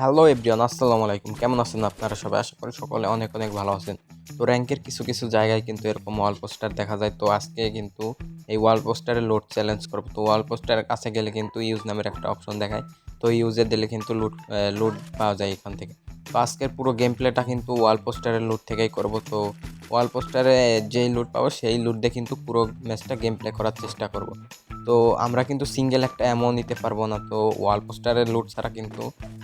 Hello everyone আসসালামু আলাইকুম। কেমন আছেন আপনারা সবাই? আশা করি সকলে অনেক অনেক ভালো আছেন। তো র্যাঙ্কের কিছু কিছু জায়গায় কিন্তু এরকম ওয়াল পোস্টার দেখা যায়। তো আজকে কিন্তু এই ওয়াল পোস্টারে লোড চ্যালেঞ্জ করব। তো ওয়াল পোস্টারের কাছে গেলে কিন্তু ইউজ নামের একটা অপশন দেখায়। তো ইউজে দিলে কিন্তু লুট লুট পাওয়া যায় এখান থেকে। তো আজকের পুরো গেম প্লেটা কিন্তু ওয়াল পোস্টারের লুট থেকেই করব। তো ওয়াল পোস্টারে যেই লুট পাবো, সেই লুট দিয়ে কিন্তু পুরো ম্যাচটা গেম প্লে করার চেষ্টা করব। তো আমরা কিন্তু সিঙ্গেল একটা অ্যামো নিতে পারব না। তো ওয়াল পোস্টারের লুট ছাড়া কিন্তু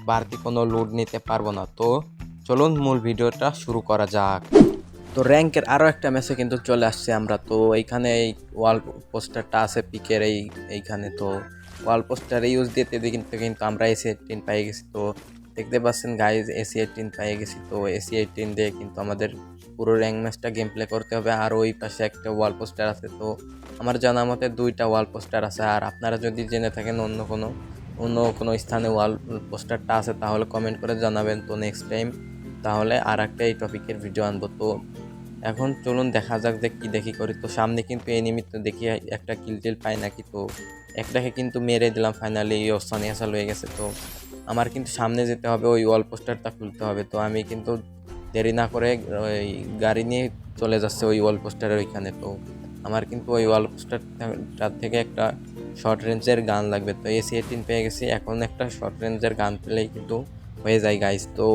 বাড়তি কোনো লুট নিতে পারব না। তো চলুন মূল ভিডিওটা শুরু করা যাক। তো র্যাঙ্কের আরও একটা ম্যাচে কিন্তু চলে আসছে আমরা। তো এইখানে এই ওয়াল পোস্টারটা আছে, পিকের এই, এইখানে। তো ওয়াল পোস্টার ইউজ দিতে দিতে কিন্তু কিন্তু আমরা এসি এইটিন পেয়ে গেছি। তো দেখতে পাচ্ছেন গাইজ এসি এইটিন পেয়ে গেছি। তো এসি এইটিন দিয়ে কিন্তু আমাদের পুরো র্যাঙ্ক ম্যাচটা গেম প্লে করতে হবে। আর ওই পাশে একটা ওয়াল পোস্টার আছে। তো আমার জানা মতে দুইটা ওয়াল পোস্টার আছে। আর আপনারা যদি জেনে থাকেন অন্য কোনো অন্য কোনো স্থানে ওয়াল পোস্টারটা আছে, তাহলে কমেন্ট করে জানাবেন। তো নেক্সট টাইম তাহলে আর একটা এই টপিকের ভিডিও আনব। তো এখন চলুন দেখা যাক যে কী দেখি করি। তো সামনে কিন্তু এই নিমিত্ত দেখি একটা কিলটিল পাই নাকি। তো একটাকে কিন্তু মেরে দিলাম ফাইনালি ওসানি আসাল হয়ে গেছে। তো আমার কিন্তু সামনে যেতে হবে, ওই ওয়াল পোস্টারটা খুলতে হবে। তো আমি কিন্তু দেরি না করে ওই গাড়ি নিয়ে চলে যাচ্ছে ওই ওয়াল পোস্টারের ওইখানে। তো আমার কিন্তু ওই ওয়াল পোস্টারটার থেকে একটা শর্ট রেঞ্জের গান লাগবে। তো এসি এইটিন পেয়ে গেছি। এখন একটা শর্ট রেঞ্জের গান পেলেই কিন্তু হয়ে যায় গাইস তো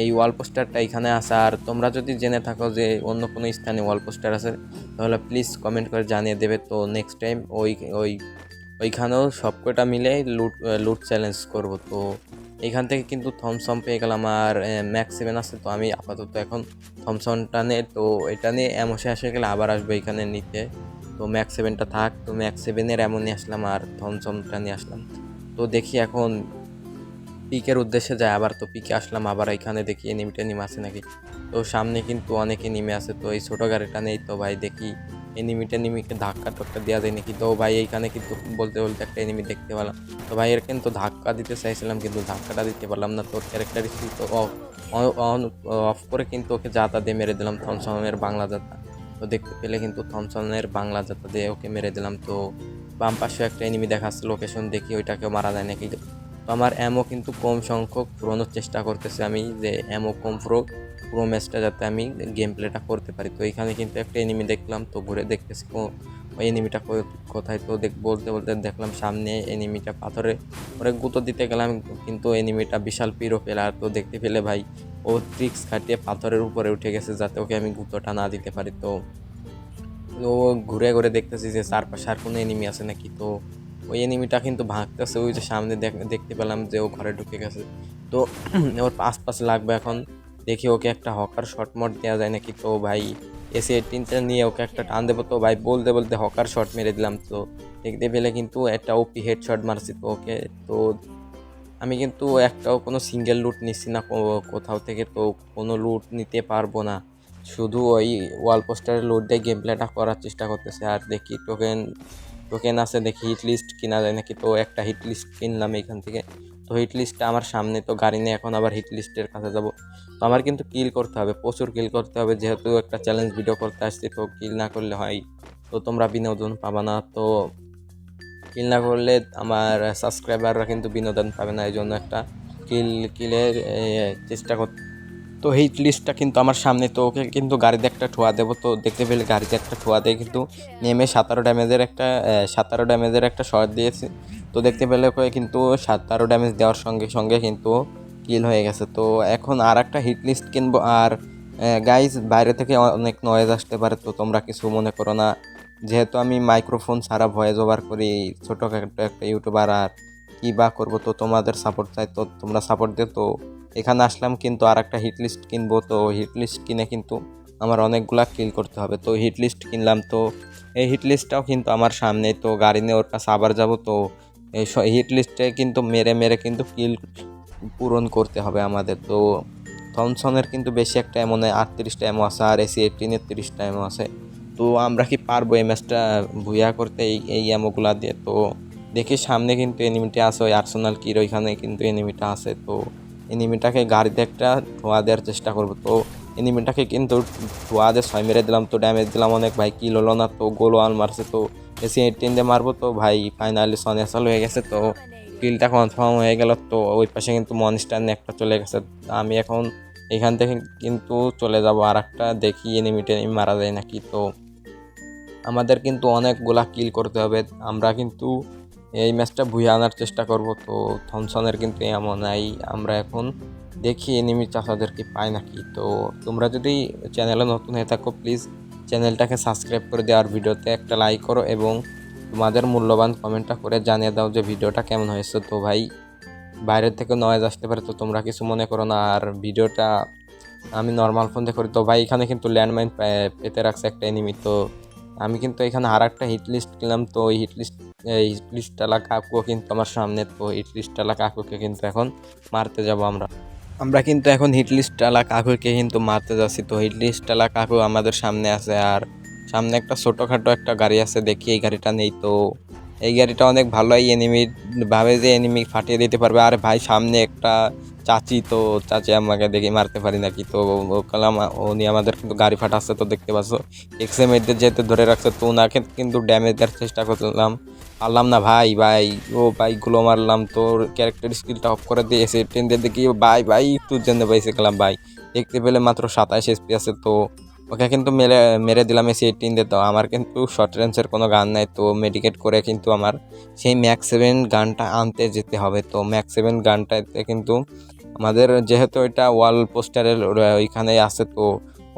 এই ওয়াল পোস্টারটা এখানে আছে। আর তোমরা যদি জেনে থাকো যে অন্য কোনো স্থানে ওয়াল পোস্টার আছে, তাহলে প্লিজ কমেন্ট করে জানিয়ে দেবে। তো নেক্সট টাইম ওই ওই, ওইখানেও সব কটা মিলে লুট লুট চ্যালেঞ্জ করব। তো এখান থেকে কিন্তু থমসম পেয়ে গেলাম আর ম্যাক্স সেভেন আছে, তো আমি আপাতত এখন থমসমটা নে, তো এটা নিয়ে এমসে আসে গেলে আবার আসব এখানে নিতে। তো ম্যাক্স সেভেনটা থাক, তো ম্যাক্স সেভেনের এমন নিয়ে আসলাম আর থমসমটা নিয়ে আসলাম। তো দেখি এখন পিকের উদ্দেশ্যে যায়, আবার তো পিকে আসলাম, আবার এখানে দেখি এনিমিটা নেমে আছে নাকি। তো সামনে কিন্তু অনেকে নেমে আছে, তো এই ছোটো গাড়িটা নেই, তো ভাই দেখি এনিমিটা নিমিকে ধাক্কা টক্কা দেওয়া যায় নাকি? তো ভাই, এইখানে কিন্তু বলতে বলতে একটা এনিমি দেখতে পেলাম। তো ভাই, এর কিন্তু ধাক্কা দিতে চাইছিলাম কিন্তু ধাক্কাটা দিতে পারলাম না। তোর ক্যারেক্টার স্কিল তো অফ করে কিন্তু ওকে যাতা দিয়ে মেরে দিলাম থমসমের বাংলা যাতা। তো দেখতে পেলে কিন্তু থমসনের বাংলা যাতা দিয়ে ওকে মেরে দিলাম। তো বাম পাশে একটা এনিমি দেখাচ্ছে লোকেশন দেখি ওইটাকেও মারা যায় নাকি। তো আমার অ্যামো কিন্তু কম সংখ্যক পুরোনোর চেষ্টা করতেছে আমি, যে অ্যামো কম পুরো পুরো ম্যাচটা যাতে আমি গেম প্লেটা করতে পারি। তো এখানে কিন্তু একটা এনিমি দেখলাম, তো ঘুরে দেখতেছি ওই এনিমিটা কোথায়? তো দেখ, বলতে বলতে দেখলাম সামনে এনিমিটা পাথরে ওরে গুঁতো দিতে গেলাম, কিন্তু এনিমিটা বিশাল পিরো ফেলার তো দেখতে পেলে ভাই, ও ট্রিক্স খাটিয়ে পাথরের উপরে উঠে গেছে যাতে ওকে আমি গুঁতোটা না দিতে পারি। তো ও ঘুরে ঘুরে দেখতেছি যে চারপাশে আর কোনো এনিমি আছে নাকি? তো ওই এনিমিটা কিন্তু ভাঙতেছে ওই যে সামনে দেখতে পেলাম যে ও ঘরে ঢুকে গেছে। তো ওর আশপাশে লাগবে এখন দেখি ওকে একটা হকার শট মট দেওয়া যায় নাকি? তো ভাই, এসি এইটিনটা নিয়ে ওকে একটা টান দেবো। তো ভাই, বলতে বলতে হকার শট মেরে দিলাম। তো দেখতে পেলে কিন্তু একটা ওপি হেড শট মারছি তো ওকে। তো আমি কিন্তু একটাও কোনো সিঙ্গেল লুট নিচ্ছি না কোথাও থেকে। তো কোনো লুট নিতে পারব না। শুধু ওই ওয়াল পোস্টারের লুট দিয়ে গেম প্লেটা করার চেষ্টা করতেছে। আর দেখি টোকেন টোকেন আছে দেখি হিট লিস্ট কিনা যায় নাকি। তো একটা হিট লিস্ট কিনলাম এখান থেকে। তো হিট লিস্টটা আমার সামনে, তো গাড়ি নিয়ে এখন আবার হিট লিস্টের কাছে যাব। তো আমার কিন্তু কিল করতে হবে, প্রচুর কিল করতে হবে, যেহেতু একটা চ্যালেঞ্জ ভিডিও করতে আসছি, তো কিল না করলে হয়। তো তোমরা বিনোদন পাবা না, তো কিল না করলে আমার সাবস্ক্রাইবাররা কিন্তু বিনোদন পাবে না এই জন্য একটা কিল কিলের চেষ্টা করতে তো হিট লিস্টটা কিন্তু আমার সামনে, তো ওকে কিন্তু গাড়িতে একটা ঠোয়া দেবো। তো দেখতে পেলে গাড়িতে একটা ঠোয়া দিয়ে কিন্তু নেমে সাতারো ড্যামেজের একটা সাতারো ড্যামেজের একটা শর্ট দিয়েছে। তো দেখতে পেলে ওকে কিন্তু সাতারো ড্যামেজ দেওয়ার সঙ্গে সঙ্গে কিন্তু কিল হয়ে গেছে। তো এখন আর একটা হিট লিস্ট কিনবো। আর গাইজ বাইরে থেকে অনেক নয়েজ আসতে পারে, তো তোমরা কিছু মনে করো না। যেহেতু আমি মাইক্রোফোন ছাড়া ভয়েস ওভার করি ছোটো একটা একটা ইউটিউবার আর কী বা করব, তো তোমাদের সাপোর্ট চাই, তো তোমরা সাপোর্ট দিও, তো এখানে আসলাম কিন্তু আর একটা হিট লিস্ট কিনবো, তো হিট লিস্ট কিনে কিন্তু আমার অনেকগুলা কিল করতে হবে। তো হিট লিস্ট কিনলাম, তো এই হিট লিস্টটাও কিন্তু আমার সামনে, তো গাড়ি নিয়ে ওর কাছে আবার যাব, তো এই হিট লিস্টে কিন্তু মেরে মেরে কিন্তু কিল পূরণ করতে হবে আমাদের। তো থমসনের কিন্তু বেশি একটা এমন আটত্রিশটা এমও আছে আর এসি এইটিনের তিরিশটা এমও আছে। তো আমরা কি পারব এই ম্যাচটা ভুয়া করতে এই এই এমোগুলা দিয়ে? তো দেখি সামনে কিন্তু এনিমিটা আছে, ওই আর্সেনাল কির ওইখানে কিন্তু এনিমিটা আছে, তো এনিমিটাকে গাড়িতে একটা ধোয়া দেওয়ার চেষ্টা করব। তো এনিমিটাকে কিন্তু ধোয়া দিয়ে ছয় মেরে দিলাম, তো ড্যামেজ দিলাম অনেক। ভাই কিল হলো না, তো গোল ওয়ান মারছে, তো এসি এইটিন দিয়ে মারবো, তো ভাই ফাইনালি সনেসাল হয়ে গেছে, তো কিলটা কনফার্ম হয়ে গেল, তো ওই পাশে কিন্তু মনস্টার একটা চলে গেছে। আমি এখন এখান থেকে কিন্তু চলে যাব আর একটা দেখি এনিমি টেনিমি মারা যায় নাকি, তো আমাদের কিন্তু অনেকগুলা কিল করতে হবে। আমরা কিন্তু এই ম্যাচটা ভুয়ে আনার চেষ্টা করব। তো থমসনের কিন্তু এমন নাই। আমরা এখন দেখি এনিমি চাষাদেরকে পাই নাকি। তো তোমরা যদি চ্যানেলে নতুন হয়ে থাকো প্লিজ চ্যানেলটাকে সাবস্ক্রাইব করে দেওয়ার ভিডিওতে একটা লাইক করো এবং তোমাদের মূল্যবান কমেন্টটা করে জানিয়ে দাও যে ভিডিওটা কেমন হয়েছে। তো ভাই বাইরের থেকে নয়েজ আসতে পারে তো তোমরা কিছু মনে করো না। আর ভিডিওটা আমি নর্মাল ফোন দিয়ে করি। তো ভাই, এখানে কিন্তু ল্যান্ডমাইন পেতে রাখছে একটা এনিমি তো আমি কিন্তু এখানে আর একটা হিট লিস্ট কিনলাম। তো ওই হিট লিস্ট এই হিট লিস্টটালা কাকুও কিন্তু আমার সামনে, তো হিট লিস্টটালা কাকুকে কিন্তু এখন মারতে যাব আমরা। আমরা কিন্তু এখন হিট লিস্টটালা কাকুকে কিন্তু মারতে যাচ্ছি, তো হিট লিস্টটালা কাকু আমাদের সামনে আছে আর সামনে একটা ছোটোখাটো একটা গাড়ি আছে, দেখি এই গাড়িটা নেই তো। এই গাড়িটা অনেক ভালো এই এনিমি ভাবে যে এনিমি ফাটিয়ে দিতে পারবে, আর ভাই সামনে একটা চাচি তো চাচি আমাকে দেখে মারতে পারি নাকি? তো কালাম, উনি আমাদের কিন্তু গাড়ি ফাটাচ্ছে তো দেখতে পাচ্ছ। এক্সএম মেয়েদের যেতে ধরে রাখছে তো ওনাকে কিন্তু ড্যামেজ দেওয়ার চেষ্টা করলাম পারলাম না ভাই ভাই, ও বাইকগুলো মারলাম, তোর ক্যারেক্টার স্কিলটা অফ করে দিয়েছে ট্রেনদের ট্রেন দিয়ে দেখি, ভাই ভাই একটু জেনে পাইছে গেলাম ভাই। দেখতে পেলে মাত্র সাতাশ এসপি আছে তো ওকে কিন্তু মেরে মেরে দিলাম এসি এইটিন দিয়ে তো আমার কিন্তু শর্ট রেঞ্জের কোনো গান নাই, তো মেডিকেট করে কিন্তু আমার সেই ম্যাক্স সেভেন গানটা আনতে যেতে হবে। তো ম্যাক্স সেভেন গানটাতে কিন্তু আমাদের যেহেতু এটা ওয়াল পোস্টারের ওইখানে আছে, তো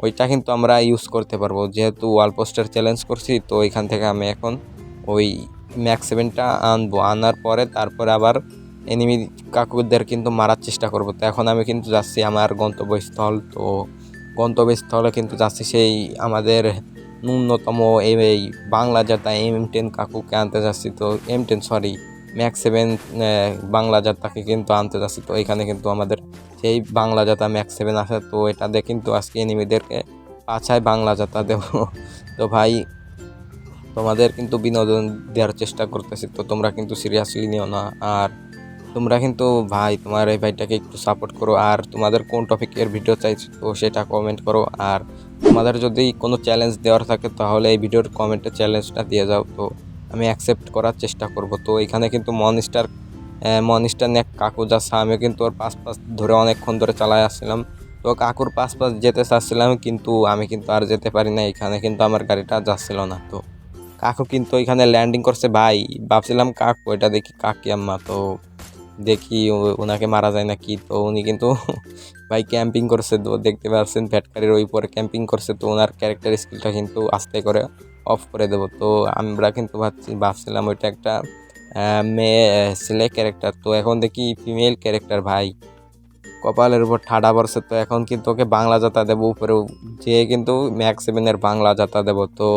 ওইটা কিন্তু আমরা ইউজ করতে পারব। যেহেতু ওয়াল পোস্টার চ্যালেঞ্জ করছি, তো ওইখান থেকে আমি এখন ওই ম্যাক্স সেভেনটা আনব। আনার পরে তারপরে আবার এনিমি কাকুদের কিন্তু মারার চেষ্টা করব। তো এখন আমি কিন্তু যাচ্ছি আমার গন্তব্যস্থল, তো গন্তব্যস্থলে কিন্তু যাচ্ছি সেই আমাদের ন্যূনতম এই বাংলা যাতা এম টেন কাকুকে আনতে যাচ্ছি তো M ten sorry Max seven Bangla যাত্রাকে কিন্তু আনতে যাচ্ছি তো, এখানে কিন্তু আমাদের সেই বাংলা যাত্রা ম্যাক্স সেভেন আসে তো এটাতে কিন্তু আজকে এনিমিদেরকে পাছায় বাংলা যাত্রা দেব। তো ভাই, তোমাদের কিন্তু বিনোদন দেওয়ার চেষ্টা করতেছি তো, তোমরা কিন্তু সিরিয়াসলি নিও না। আর তোমরা কিন্তু ভাই, তোমার এই ভাইটাকে একটু সাপোর্ট করো। আর তোমাদের কোন টপিকের ভিডিও চাইছো, তো সেটা কমেন্ট করো। আর তোমাদের যদি কোনো চ্যালেঞ্জ দেওয়ার থাকে, তাহলে এই ভিডিওর কমেন্টে চ্যালেঞ্জটা দিয়ে যাও। তো আমি অ্যাকসেপ্ট করার চেষ্টা করব। তো এখানে কিন্তু মনস্টার মনস্টার নেক কাকু যাচ্ছে। আমি কিন্তু ওর পাশ পাশ ধরে অনেকক্ষণ ধরে চালায় আসছিলাম। তো কাকুর পাশ পাশ যেতে চাচ্ছিলাম, কিন্তু আমি কিন্তু আর যেতে পারি না। এখানে কিন্তু আমার গাড়িটা যাচ্ছিল না। তো কাকু কিন্তু এখানে ল্যান্ডিং করছে। ভাই, ভাবছিলাম কাকু, এটা দেখি কাকি আম্মা। তো দেখি ওনাকে মারা যায় নাকি, তো উনি কিন্তু ভাই ক্যাম্পিং করছে, তো দেখতে পাচ্ছেন ফ্যাটকারির ওই পরে ক্যাম্পিং করছে, তো ওনার ক্যারেক্টার স্কিলটা কিন্তু আস্তে করে অফ করে দেবো। তো আমরা কিন্তু ভাবছি, ভাবছিলাম ওইটা একটা মেয়ে, ছেলে ক্যারেক্টার তো এখন দেখি ফিমেল ক্যারেক্টার ভাই। কপালের উপর ঠাডা পড়ছে, তো এখন কিন্তু ওকে বাংলা যাতা দেবো উপরে যে কিন্তু ম্যাক্স সেভেনের বাংলা যাতা দেবো, তো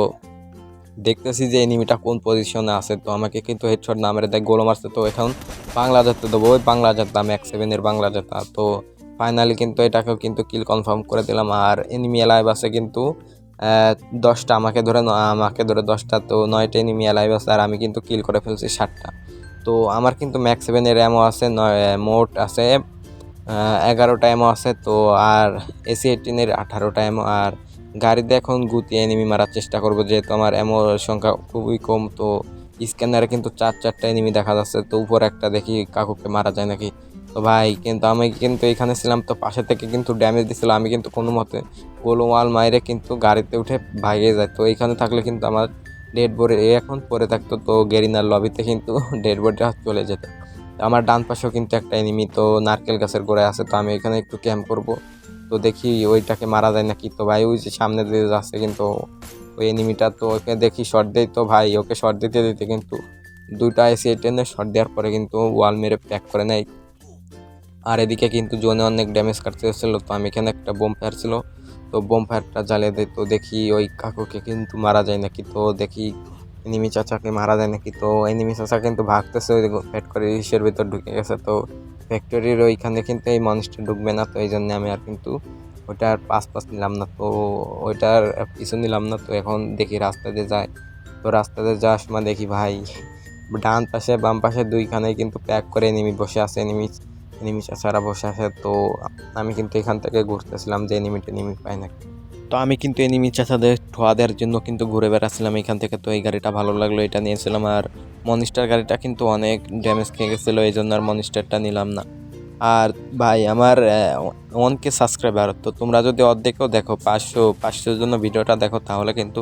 দেখতেছি যে এনিমিটা কোন পজিশনে আছে, তো আমাকে কিন্তু হেডশট না মেরে দেয় গোলো মারছে। তো এখন বাংলা যাত্রা দেবো, ওই বাংলা যাত্রা ম্যাক্স সেভেনের বাংলা যাত্রা তো ফাইনালি কিন্তু এটাকেও কিন্তু কিল কনফার্ম করে দিলাম। আর এনিমি লাইভ আছে কিন্তু দশটা, আমাকে ধরে আমাকে ধরে দশটা, তো নয়টা এনিমি লাইভ আছে, আর আমি কিন্তু কিল করে ফেলছি ষাটটা তো আমার কিন্তু ম্যাক্স সেভেনের অ্যামো আছে, নয় মোট আছে এগারোটা এমও আছে, তো আর এসি এইটিনের আঠারোটা এমও আর গাড়িতে এখন গুতি এনিমি মারার চেষ্টা করব, যেহেতু আমার এমোর সংখ্যা খুবই কম, তো স্ক্যানারে কিন্তু চার, চারটা এনিমি দেখা যাচ্ছে, তো উপর একটা দেখি কাকুকে মারা যায় নাকি। তো ভাই, কিন্তু আমি কিন্তু এখানে ছিলাম, তো পাশে থেকে কিন্তু ড্যামেজ দিছিল, আমি কিন্তু কোনো মতে গোলমাল মাইরে কিন্তু গাড়িতে উঠে ভাগে যায়। তো এখানে থাকলে কিন্তু আমার ডেড বডি এখন পরে থাকতো, তো গেরিনার লবিতে কিন্তু ডেড বডিটা চলে যেত। আমার ডান পাশেও কিন্তু একটা এনিমি তো নারকেল গাছের গোড়ায় আছে, তো আমি এখানে একটু ক্যাম্প করব। তো দেখি ওইটাকে মারা যায় নাকি? তো ভাই ওই যে সামনে দিয়ে যাচ্ছে কিন্তু ওই এনিমিটা তো ওকে দেখি শর্ট দেয়। তো ভাই ওকে শর্ট দিতে দিতে কিন্তু দুইটা এসি টেনে শর্ট দেওয়ার পরে কিন্তু ওয়াল মেরে প্যাক করে নেয়। আর এদিকে কিন্তু জোনে অনেক ড্যামেজ কাটতে হচ্ছিল তো আমি এখানে একটা বোম ফায়ার ছিল। তো বোম ফায়ারটা জ্বালিয়ে দেয়। তো দেখি ওই কাকুকে কিন্তু মারা যায় নাকি? তো দেখি এনিমি চাচাকে মারা যায় নাকি? তো এনিমি চাচা কিন্তু ভাগতেছে। ওই ফ্যাট করে ইসের ভিতর ঢুকে গেছে। তো ফ্যাক্টরির ওইখানে কিন্তু এই মানুষটা ঢুকবে না, তো এই জন্য আমি আর কিন্তু ওইটার পাস পাস নিলাম না, তো ওইটার পিছু নিলাম না, তো এখন দেখি রাস্তা দিয়ে যায় তো রাস্তা দিয়ে যাওয়ার সময় দেখি ভাই, ডান পাশে, বাম পাশে দুইখানে কিন্তু প্যাক করে এনিমি বসে আছে এনিমি এনিমি চাচারা বসে আছে, তো আমি কিন্তু এখান থেকে ঘুরতেছিলাম যে এনিমি পাই নাকি। তো আমি কিন্তু এনিমি চাচাদের ঠোয়া দেওয়ার জন্য কিন্তু ঘুরে বেড়াচ্ছিলাম এখান থেকে। তো এই গাড়িটা ভালো লাগল, এটা নিয়েছিলাম। আর মনিস্টার গাড়িটা কিন্তু অনেক ড্যামেজ খেয়ে গেছিল, এই জন্য আর মনিস্টারটা নিলাম না। আর ভাই, আমার ওয়ানকে সাবস্ক্রাইবার তো তোমরা যদি অর্ধেকও দেখো, পাঁচশো, পাঁচশোর জন্য ভিডিওটা দেখো, তাহলে কিন্তু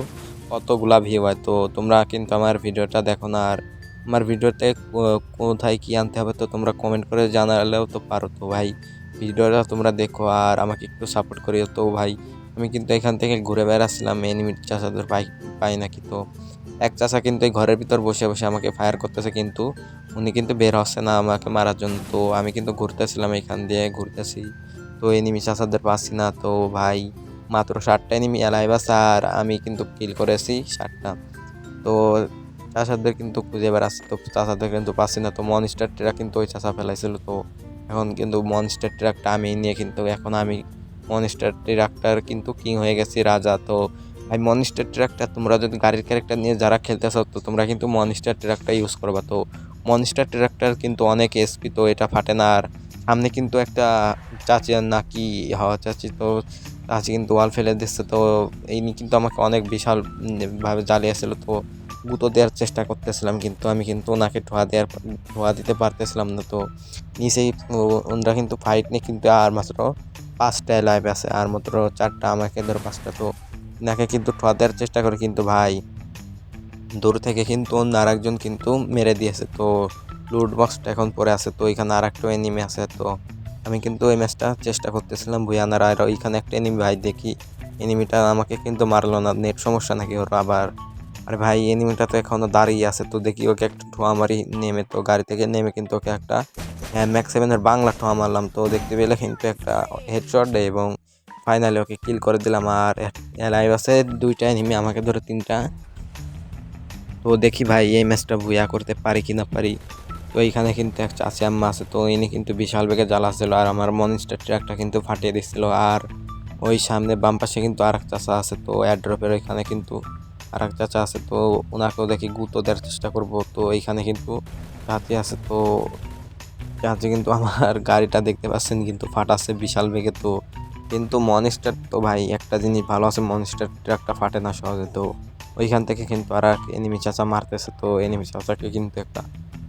কতগুলা ভিউ হয়। তো তোমরা কিন্তু আমার ভিডিওটা দেখো না। আর আমার ভিডিওতে কোথায় কী আনতে হবে, তো তোমরা কমেন্ট করে জানালেও তো পারো। তো ভাই, ভিডিওটা তোমরা দেখো আর আমাকে একটু সাপোর্ট করিও। তো ভাই আমি কিন্তু এখান থেকে ঘুরে বেড়াচ্ছিলাম এনিমিট চাষাদের পাই পাই নাকি। তো এক চাষা কিন্তু এই ঘরের ভিতর বসে বসে আমাকে ফায়ার করতেছে কিন্তু উনি কিন্তু বের হচ্ছে না আমাকে মারার জন্য। তো আমি কিন্তু ঘুরতেছিলাম এখান দিয়ে, ঘুরতেছি। তো এনিমি চাষাদের পাচ্ছি না। তো ভাই, মাত্র ষাটটা এনিমি আছে আর আমি কিন্তু কিল করেছি ষাটটা তো চাষাদের কিন্তু খুঁজে বেড়াচ্ছি, তো চাষাদের কিন্তু পাচ্ছি না। তো মনস্টার ট্রাক কিন্তু ওই চাষা ফেলাইছিল। তো এখন কিন্তু মনস্টার ট্রাকটা আমি নিয়ে কিন্তু এখন আমি মনস্টার ট্রাকটার কিন্তু কিং হয়ে গেছে রাজা। তো ভাই মনস্টার ট্রাকটা তোমরা যদি গাড়ির ক্যারেক্টার নিয়ে যারা খেলতেছো তো তোমরা কিন্তু মনস্টার ট্রাকটা ইউজ করবা। তো মনস্টার ট্রাকটার কিন্তু অনেক এসপি তো এটা ফাটে না। আর সামনে কিন্তু একটা চাচি আর নাকি হওয়া চাচি তো চাচি কিন্তু ওয়াল ফেলে দিচ্ছে। তো এই নিয়ে কিন্তু আমাকে অনেক বিশাল উম, ভাবে জ্বালিয়েছিল। তো গুঁতো দেওয়ার চেষ্টা করতেছিলাম কিন্তু আমি কিন্তু ওনাকে ধোয়া দেওয়ার ধোয়া দিতে পারতেছিলাম না। তো নিচেই ওনারা কিন্তু ফাইট নিয়ে কিন্তু আর মাত্র পাঁচটা লাইভ আছে, আর মাত্র চারটা আমাকে ধরো পাঁচটা, তো নাকে কিন্তু ঠোয়া দেওয়ার চেষ্টা করে কিন্তু ভাই। দূর থেকে কিন্তু অন্য আর একজন কিন্তু মেরে দিয়েছে, তো লুট বক্সটা এখন পরে আছে, তো এখানে আর একটা এনিমি আছে, তো আমি কিন্তু ওই ম্যাচটা চেষ্টা করতেছিলাম ভুয়ানার আর ওইখানে একটা এনিমি ভাই দেখি এনিমিটা আমাকে কিন্তু মারলো না, নেট সমস্যা নাকি ওর আবার। আরে ভাই এনিমিটা তো এখনও দাঁড়িয়ে আছে, তো দেখি ওকে একটা ঠোয়া মারি নেমে, তো গাড়ি থেকে নেমে কিন্তু ওকে একটা ম্যাক্স সেভেনের বাংলা ঠোয়া মারলাম। তো দেখতে পেলে কিন্তু একটা হেডশট দেয় এবং ফাইনালি ওকে কিল করে দিলাম। আর লাইভ আছে, দুইটা এনিমি আমাকে ধরে তিনটা। তো দেখি ভাই, এই ম্যাচটা ভুয়া করতে পারি কি না পারি। তো এইখানে কিন্তু এক চাচি আম্মা আছে, তো ইনি কিন্তু বিশাল বেগে জ্বালাছিল আর আমার মনিস্টার ট্র্যাকটা কিন্তু ফাটিয়ে দিচ্ছিল আর ওই সামনে বাম পাশে কিন্তু আর এক চাচা আছে, তো এয়ারড্রপের ওইখানে কিন্তু আর এক চাচা আছে। তো ওনাকেও দেখি গুঁতো দেওয়ার চেষ্টা করব। তো এইখানে কিন্তু চাচি আছে, তো চাচি কিন্তু আমার গাড়িটা দেখতে পাচ্ছেন কিন্তু ফাটাচ্ছে বিশাল বেগে, তো কিন্তু মনিস্টার তো ভাই একটা জিনিস ভালো আছে মনিস্টার ট্র্যাকটা ফাটে না সহজে, তো ওইখান থেকে কিন্তু আর এক এনিমি চাচা মারতেছে, তো এনিমি চাচাকে কিন্তু একটা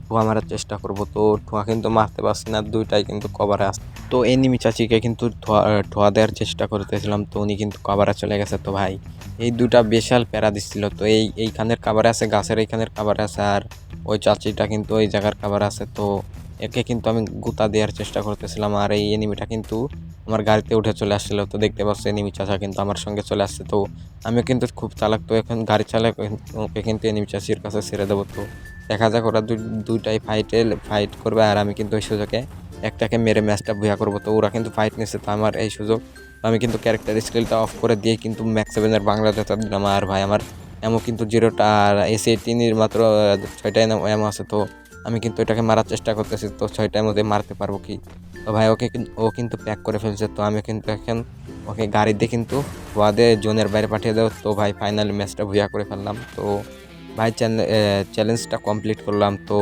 ঠুয়া মারার চেষ্টা করব, তো ঠোঁয়া কিন্তু মারতে পারছি না, দুইটাই কিন্তু কভারে আসছে তো এনিমি চাচিকে কিন্তু ঠোয়া ঠোয়া দেওয়ার চেষ্টা করতেছিলাম, তো উনি কিন্তু কভারে চলে গেছে, তো ভাই এই দুটা বিশাল প্যারা দিচ্ছিল, তো এই, এইখানের কাভারে আছে, গাছের এইখানের কাভারে আছে, আর ওই চাচিটা কিন্তু ওই জায়গার কাভারে আছে, তো একে কিন্তু আমি গুতা দেওয়ার চেষ্টা করতেছিলাম আর এই এনিমিটা কিন্তু আমার গাড়িতে উঠে চলে আসছিল। তো দেখতে পাচ্ছি এনিমি চাচা কিন্তু আমার সঙ্গে চলে আসছে। তো আমি কিন্তু খুব চালাক। তো এখন গাড়ি চালাক, ওকে কিন্তু এনিমি চাষির কাছে ছেড়ে দেবো। তো দেখা যাক ওরা দুই, দুইটাই ফাইটে ফাইট করবে আর আমি কিন্তু ওই সুযোগে একটাকে মেরে ম্যাচটা ভুয়া করব। তো ওরা কিন্তু ফাইট নিচ্ছে তো আমার এই সুযোগ আমি কিন্তু ক্যারেক্টার স্কিলটা অফ করে দিয়ে কিন্তু ম্যাক্স সেভেনের বাংলা জেতা দিলাম। আর ভাই, আমার এমন কিন্তু জিরোটা আর এস এইটিনের মাত্র ছয়টাই এমন আছে। তো আমি কিন্তু এটাকে মারার চেষ্টা করতেছি, তো ছয়টার মধ্যে মারতে পারব কি? তো ভাই, ওকে ও কিন্তু প্যাক করে ফেলছে, তো আমি কিন্তু এখন ওকে গাড়িতে কিন্তু ওয়াদে জোনের বাইরে পাঠিয়ে দেবো। তো ভাই ফাইনালি ম্যাচটা ভুয়া করে ফেললাম, তো ভাই চ্যালেঞ্জটা কমপ্লিট করলাম, তো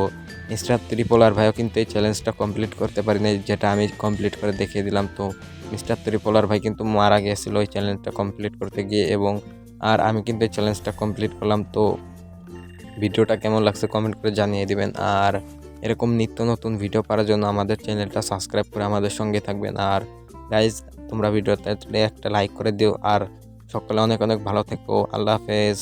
মিস্টার ত্রিপোলার ভাইও কিন্তু এই চ্যালেঞ্জটা কমপ্লিট করতে পারিনি যেটা আমি কমপ্লিট করে দেখিয়ে দিলাম, তো মিস্টার ত্রিপোলার ভাই কিন্তু মারা গিয়েছিল ওই চ্যালেঞ্জটা কমপ্লিট করতে গিয়ে, এবং আর আমি কিন্তু এই চ্যালেঞ্জটা কমপ্লিট করলাম, তো ভিডিওটা কেমন লাগছে কমেন্ট করে জানিয়ে দিবেন। আর এরকম নিত্য নতুন ভিডিও পাওয়ার জন্য আমাদের চ্যানেলটা সাবস্ক্রাইব করে আমাদের সঙ্গে থাকবেন। আর গাইজ তোমরা ভিডিওতে একটা লাইক করে দিও। আর সকলে অনেক অনেক ভালো থেকো। আল্লাহ হাফেজ।